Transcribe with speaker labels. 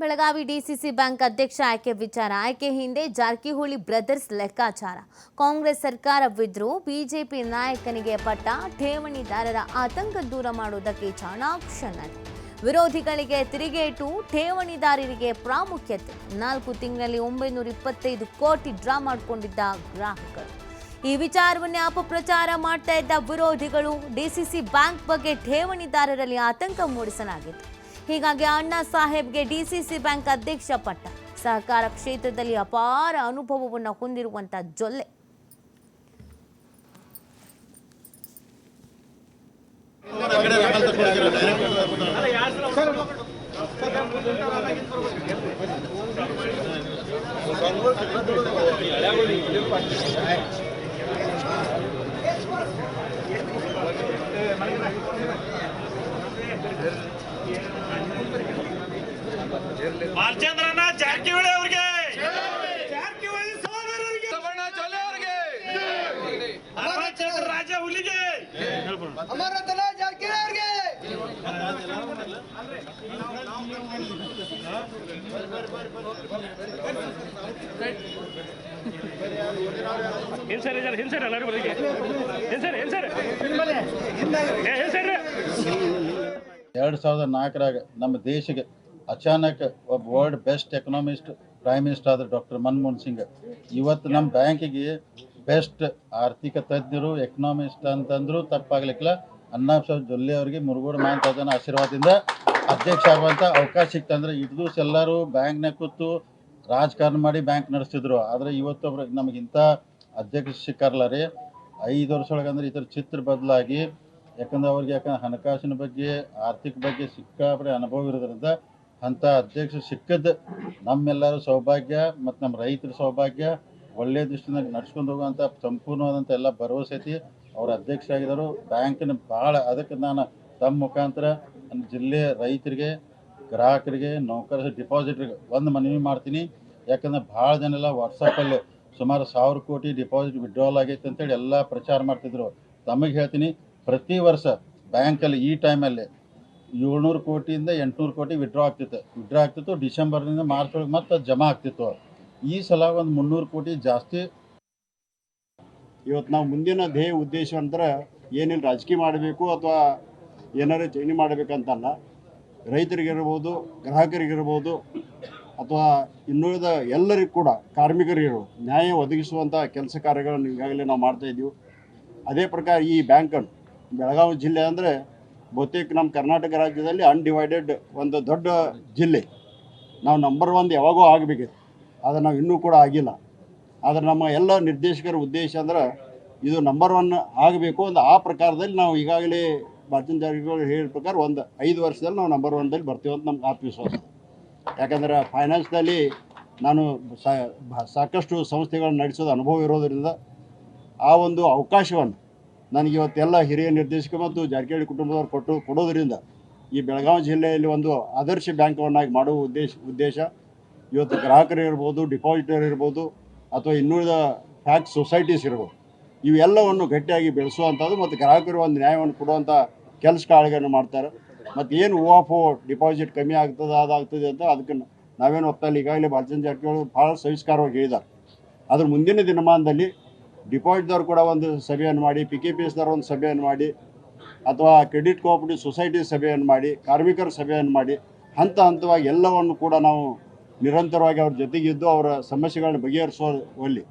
Speaker 1: Belagavi DCC bank ಅಧ್ಯಕ್ಷ ಆಯ್ಕೆ ವಿಚಾರ. ಆಯ್ಕೆ ಹಿಂದೆ ಜಾರಕಿಹೊಳಿ ಬ್ರದರ್ಸ್ ಲೆಕ್ಕಾಚಾರ. ಕಾಂಗ್ರೆಸ್ ಸರ್ಕಾರವಿದ್ರೂ ಬಿಜೆಪಿ ನಾಯಕನಿಗೆ ಪಟ್ಟ ಠೇವಣಿದಾರರ ಆತಂಕ ದೂರ ಮಾಡುವುದಕ್ಕೆ ಚಾಣಾಕ್ಷ ನಡೆ ವಿರೋಧಿಗಳಿಗೆ ತಿರುಗೇಟು, ಠೇವಣಿದಾರರಿಗೆ ಪ್ರಾಮುಖ್ಯತೆ. ನಾಲ್ಕು ತಿಂಗಳಲ್ಲಿ ಒಂಬೈನೂರ ಇಪ್ಪತ್ತೈದು ಕೋಟಿ ಡ್ರಾ ಮಾಡಿಕೊಂಡಿದ್ದ ಗ್ರಾಹಕರು. ಈ ವಿಚಾರವನ್ನೇ ಅಪಪ್ರಚಾರ ಮಾಡ್ತಾ ಇದ್ದ ವಿರೋಧಿಗಳು. ಡಿಸಿಸಿ ಬ್ಯಾಂಕ್ ಬಗ್ಗೆ ಠೇವಣಿದಾರರಲ್ಲಿ ಆತಂಕ ಮೂಡಿಸಲಾಗಿತ್ತು ಹೀಗಾಗಿ ಅಣ್ಣಾ ಸಾಹೇಬ್ಗೆ ಡಿಸಿಸಿ ಬ್ಯಾಂಕ್ ಅಧ್ಯಕ್ಷ ಪಟ್ಟ. ಸಹಕಾರ ಕ್ಷೇತ್ರದಲ್ಲಿ ಅಪಾರ ಅನುಭವವನ್ನು ಹೊಂದಿರುವಂತಹ ಜೊಲ್ಲೆ.
Speaker 2: ಅಮರತನ ಜಾರಕಿಹೊಳಿ ಅವ್ರಿಗೆ
Speaker 3: ಎಲ್ಲರೂ
Speaker 4: ಎರಡು ಸಾವಿರದ ನಾಲ್ಕರಾಗ ನಮ್ಮ ದೇಶಕ್ಕೆ ಅಚಾನಕ್ ಒಬ್ಬ world best economist prime minister ಆದ ಡಾಕ್ಟರ್ ಮನಮೋಹನ್ ಸಿಂಗ್. ಇವತ್ತು ನಮ್ಮ ಬ್ಯಾಂಕಿಗೆ ಬೆಸ್ಟ್ ಆರ್ಥಿಕ ತಜ್ಞರು ಎಕನಾಮಿಸ್ಟ್ ಅಂತಂದ್ರು ತಪ್ಪಾಗ್ಲಿಕ್ಕಿಲ್ಲ. ಅಣ್ಣಾಸಾಹೇಬ್ ಜೊಲ್ಲೆ ಅವರಿಗೆ ಮುರುಗೋಡು ಮಹಾಂತಜನ ಆಶೀರ್ವಾದದಿಂದ ಅಧ್ಯಕ್ಷ ಆಗುವಂಥ ಅವಕಾಶ ಸಿಕ್ತಂದ್ರೆ ಇಟ್ಟು ದಿವಸ ಎಲ್ಲರೂ ನ ಕೂತು ರಾಜಕಾರಣ ಮಾಡಿ ಬ್ಯಾಂಕ್ ನಡೆಸ್ತಿದ್ರು. ಆದರೆ ಇವತ್ತೊಬ್ರು ನಮಗೆ ಇಂಥ ಅಧ್ಯಕ್ಷ ಸಿಕ್ಕಾರಲ್ಲ ರೀ. ಐದು ವರ್ಷ ಒಳಗಂದ್ರೆ ಥರ ಚಿತ್ರ ಬದಲಾಗಿ, ಯಾಕಂದ್ರೆ ಅವ್ರಿಗೆ ಯಾಕಂದ್ರೆ ಹಣಕಾಸಿನ ಬಗ್ಗೆ, ಆರ್ಥಿಕ ಬಗ್ಗೆ ಸಿಕ್ಕಾಪಡೆ ಅನುಭವ ಇರೋದ್ರಿಂದ ಅಂಥ ಅಧ್ಯಕ್ಷ ಸಿಕ್ಕದ್ದು ನಮ್ಮೆಲ್ಲರ ಸೌಭಾಗ್ಯ ಮತ್ತು ನಮ್ಮ ರೈತರ ಸೌಭಾಗ್ಯ. ಒಳ್ಳೆಯ ದೃಷ್ಟಿಯಿಂದ ನಡ್ಸ್ಕೊಂಡು ಹೋಗುವಂಥ ಸಂಪೂರ್ಣವಾದಂಥ ಎಲ್ಲ ಭರವಸೆ ಐತಿ. ಅವ್ರ ಅಧ್ಯಕ್ಷರಾಗಿದ್ದರು ಬ್ಯಾಂಕಿನ ಭಾಳ, ಅದಕ್ಕೆ ನಾನು ತಮ್ಮ ಮುಖಾಂತರ ಜಿಲ್ಲೆಯ ರೈತರಿಗೆ, ಗ್ರಾಹಕರಿಗೆ, ನೌಕರ ಡಿಪಾಸಿಟ್ರಿಗೆ ಒಂದು ಮನವಿ ಮಾಡ್ತೀನಿ. ಯಾಕಂದ್ರೆ ಭಾಳ ಜನ ಎಲ್ಲ ವಾಟ್ಸಪ್ಪಲ್ಲಿ ಸುಮಾರು ಸಾವಿರ ಕೋಟಿ ಡಿಪಾಸಿಟ್ ವಿಡ್ರಾಲ್ ಆಗೈತೆ ಅಂತೇಳಿ ಎಲ್ಲ ಪ್ರಚಾರ ಮಾಡ್ತಿದ್ರು. ತಮಗೆ ಹೇಳ್ತೀನಿ, ಪ್ರತಿ ವರ್ಷ ಬ್ಯಾಂಕಲ್ಲಿ ಈ ಟೈಮಲ್ಲಿ ಏಳ್ನೂರು ಕೋಟಿಯಿಂದ ಎಂಟುನೂರು ಕೋಟಿ ವಿಡ್ರಾ ಆಗ್ತಿತ್ತು. ವಿಡ್ರಾ ಆಗ್ತಿತ್ತು, ಡಿಸೆಂಬರ್ನಿಂದ ಮಾರ್ಚ್ ಒಳಗೆ ಮತ್ತೆ ಜಮಾ ಆಗ್ತಿತ್ತು. ಈ ಸಲ ಒಂದು ಮುನ್ನೂರು ಕೋಟಿ ಜಾಸ್ತಿ.
Speaker 5: ಇವತ್ತು ನಾವು ಮುಂದಿನ ಧ್ಯೇಯ ಉದ್ದೇಶ ಅಂದ್ರೆ ಏನೇನು ರಾಜಕೀಯ ಮಾಡಬೇಕು ಅಥವಾ ಏನಾರು ಚೇಂಜ್ ಮಾಡಬೇಕಂತಲ್ಲ, ರೈತರಿಗಿರ್ಬೋದು, ಗ್ರಾಹಕರಿಗಿರ್ಬೋದು, ಅಥವಾ ಇನ್ನುಳಿದ ಎಲ್ಲರಿಗೂ ಕೂಡ ಕಾರ್ಮಿಕರಿಗೂ ನ್ಯಾಯ ಒದಗಿಸುವಂಥ ಕೆಲಸ ಕಾರ್ಯಗಳನ್ನು ಈಗಾಗಲೇ ನಾವು ಮಾಡ್ತಾ ಇದ್ದೀವಿ. ಅದೇ ಪ್ರಕಾರ ಈ ಬ್ಯಾಂಕನ್ನು ಬೆಳಗಾವಿ ಜಿಲ್ಲೆ ಅಂದರೆ ಬಹುತೇಕ ನಮ್ಮ ಕರ್ನಾಟಕ ರಾಜ್ಯದಲ್ಲಿ ಅನ್ಡಿವೈಡೆಡ್ ಒಂದು ದೊಡ್ಡ ಜಿಲ್ಲೆ. ನಾವು ನಂಬರ್ ಒನ್ ಯಾವಾಗೂ ಆಗಬೇಕಿತ್ತು. ಆದರೆ ನಾವು ಇನ್ನೂ ಕೂಡ ಆಗಿಲ್ಲ. ಆದರೆ ನಮ್ಮ ಎಲ್ಲ ನಿರ್ದೇಶಕರ ಉದ್ದೇಶ ಅಂದ್ರೆ ಇದು ನಂಬರ್ ಒನ್ ಆಗಬೇಕು ಒಂದು ಆ ಪ್ರಕಾರದಲ್ಲಿ ನಾವು ಈಗಾಗಲೇ ಭಾರತೀಯ ಜಾರಿಗಳು ಹೇಳಿದ ಪ್ರಕಾರ ಒಂದು ಐದು ವರ್ಷದಲ್ಲಿ ನಾವು ನಂಬರ್ ಒನ್ದಲ್ಲಿ ಬರ್ತೀವಿ ಅಂತ ನಮ್ಗೆ ಆತ್ಮವಿಶ್ವಾಸ. ಯಾಕಂದರೆ ಫೈನಾನ್ಸ್ನಲ್ಲಿ ನಾನು ಸಾಕಷ್ಟು ಸಂಸ್ಥೆಗಳನ್ನು ನಡೆಸೋದು ಅನುಭವ ಇರೋದರಿಂದ ಆ ಒಂದು ಅವಕಾಶವನ್ನು ನನಗೆ ಇವತ್ತೆಲ್ಲ ಹಿರಿಯ ನಿರ್ದೇಶಕ ಮತ್ತು ಜಾರಕಿಹೊಳಿ ಕುಟುಂಬದವರು ಕೊಟ್ಟು ಕೊಡೋದರಿಂದ ಈ ಬೆಳಗಾವಿ ಜಿಲ್ಲೆಯಲ್ಲಿ ಒಂದು ಆದರ್ಶ ಬ್ಯಾಂಕವನ್ನಾಗಿ ಮಾಡುವ ಉದ್ದೇಶ ಉದ್ದೇಶ ಇವತ್ತು ಗ್ರಾಹಕರು ಇರ್ಬೋದು ಡಿಪಾಸಿಟರ್ ಇರ್ಬೋದು, ಅಥವಾ ಇನ್ನುಳಿದ ಟ್ಯಾಕ್ಸ್ ಸೊಸೈಟೀಸ್ ಇರ್ಬೋದು, ಇವೆಲ್ಲವನ್ನು ಗಟ್ಟಿಯಾಗಿ ಬೆಳೆಸುವಂಥದ್ದು ಮತ್ತು ಗ್ರಾಹಕರು ಒಂದು ನ್ಯಾಯವನ್ನು ಕೊಡುವಂಥ ಕೆಲಸ ಕಾರ್ಯಗಳನ್ನು ಮಾಡ್ತಾರೆ. ಮತ್ತು ಏನು ಓ ಆಫ್ ಡಿಪಾಸಿಟ್ ಕಮ್ಮಿ ಆಗ್ತದೆ, ಅದಾಗ್ತದೆ ಅಂತ ಅದಕ್ಕೆ ನಾವೇನು ಒತ್ತಲ್ಲಿ ಈಗಾಗಲೇ ಬಾಲಚಂದ್ರ ಜಾರಕಿಹೊಳಿ ಭಾಳ ಸವಿಸ್ಕಾರವಾಗಿ ಹೇಳಿದ್ದಾರೆ. ಅದ್ರ ಮುಂದಿನ ದಿನಮಾನದಲ್ಲಿ ಡಿಪಾಸಿಟ್ದವ್ರು ಕೂಡ ಒಂದು ಸಭೆಯನ್ನು ಮಾಡಿ ಪಿ ಕೆ ಪಿ ಎಸ್ದವ್ರು ಒಂದು ಸಭೆಯನ್ನು ಮಾಡಿ, ಅಥವಾ ಕ್ರೆಡಿಟ್ ಕೋಆಪರೇಟಿವ್ ಸೊಸೈಟಿ ಸಭೆಯನ್ನು ಮಾಡಿ, ಕಾರ್ಮಿಕರ ಸಭೆಯನ್ನು ಮಾಡಿ, ಹಂತ ಹಂತವಾಗಿ ಎಲ್ಲವನ್ನು ಕೂಡ ನಾವು ನಿರಂತರವಾಗಿ ಅವ್ರ ಜೊತೆಗಿದ್ದು ಅವರ ಸಮಸ್ಯೆಗಳನ್ನು ಬಗೆಹರಿಸುವಲ್ಲಿ